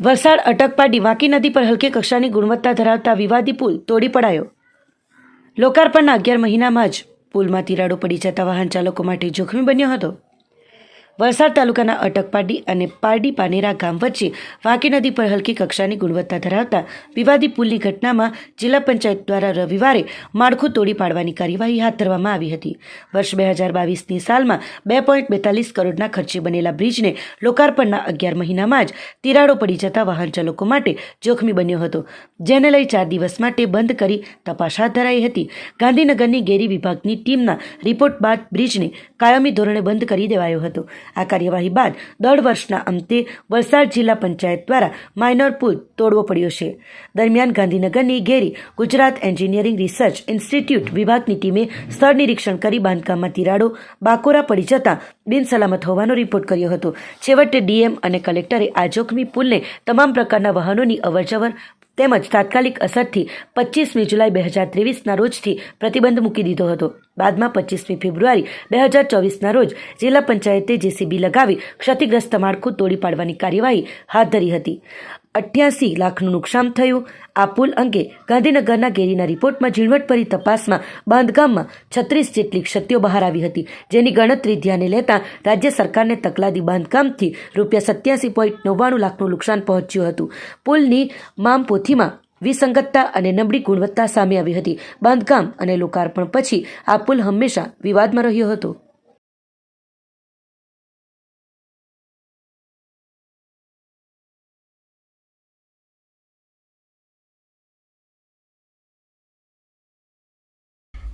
વલસાડ અટકપાડી વાંકી નદી પર હલકી કક્ષાની ગુણવત્તા ધરાવતા વિવાદી પુલ તોડી પડાયો. લોકાર્પણના અગિયાર મહિનામાં જ પુલમાં તિરાડો પડી જતા વાહન ચાલકો માટે જોખમી બન્યો હતો. વલસાડ તાલુકાના અટકપાડી અને પારડી પાનેરા ગામ વચ્ચે વાંકી નદી પર હલકી કક્ષાની ગુણવત્તા ધરાવતા વિવાદી પુલની ઘટનામાં જિલ્લા પંચાયત દ્વારા રવિવારે માળખું તોડી પાડવાની કાર્યવાહી હાથ ધરવામાં આવી હતી. વર્ષ બે હજાર બાવીસની સાલમાં બે પોઈન્ટ બેતાલીસ કરોડના ખર્ચે બનેલા બ્રિજને લોકાર્પણના અગિયાર મહિનામાં જ તિરાડો પડી જતા વાહન ચાલકો માટે જોખમી બન્યો હતો. જેને લઈ ચાર દિવસ માટે બંધ કરી તપાસ હાથ ધરાઈ હતી. ગાંધીનગરની ગેરી વિભાગની ટીમના રિપોર્ટ બાદ બ્રિજને કાયમી ધોરણે બંધ કરી દેવાયો હતો. આ કાર્યવાહી બાદ દોઢ વર્ષના અંતે વલસાડ જિલ્લા પંચાયત દ્વારા માઇનર પુલ તોડવો પડ્યો છે. દરમિયાન ગાંધીનગરની ઘેરી ગુજરાત એન્જિનિયરિંગ રિસર્ચ ઇન્સ્ટિટ્યૂટ વિભાગની ટીમે સ્થળ નિરીક્ષણ કરી બાંધકામમાં તિરાડો બાકોરા પડી જતા બિનસલામત હોવાનો રિપોર્ટ કર્યો હતો. છેવટે ડીએમ અને કલેક્ટરે આ જોખમી પુલને તમામ પ્રકારના વાહનોની અવરજવર તેમજ તાત્કાલિક અસરથી પચીસમી જુલાઈ બે હજાર ત્રેવીસના રોજથી પ્રતિબંધ મૂકી દીધો હતો. બાદમાં પચીસમી ફેબ્રુઆરી બે હજાર ચોવીસના રોજ જિલ્લા પંચાયતે જેસીબી લગાવી ક્ષતિગ્રસ્ત માળખું તોડી પાડવાની કાર્યવાહી હાથ ધરી હતી. અઠ્યાસી લાખનું નુકસાન થયું. આ પુલ અંગે ગાંધીનગરના ગેરીના રિપોર્ટમાં ઝીણવટભરી તપાસમાં બાંધકામમાં છત્રીસ જેટલી ક્ષતિઓ બહાર આવી હતી. જેની ગણતરી ધ્યાને લેતા રાજ્ય સરકારને તકલાદી બાંધકામથી રૂપિયા સત્યાસી પોઈન્ટ નવ્વાણું લાખનું નુકસાન પહોંચ્યું હતું. પુલની મામપોથીમાં વિસંગતતા અને નબળી ગુણવત્તા સામે આવી હતી. બાંધકામ અને લોકાર્પણ પછી આ પુલ હંમેશા વિવાદમાં રહ્યો હતો.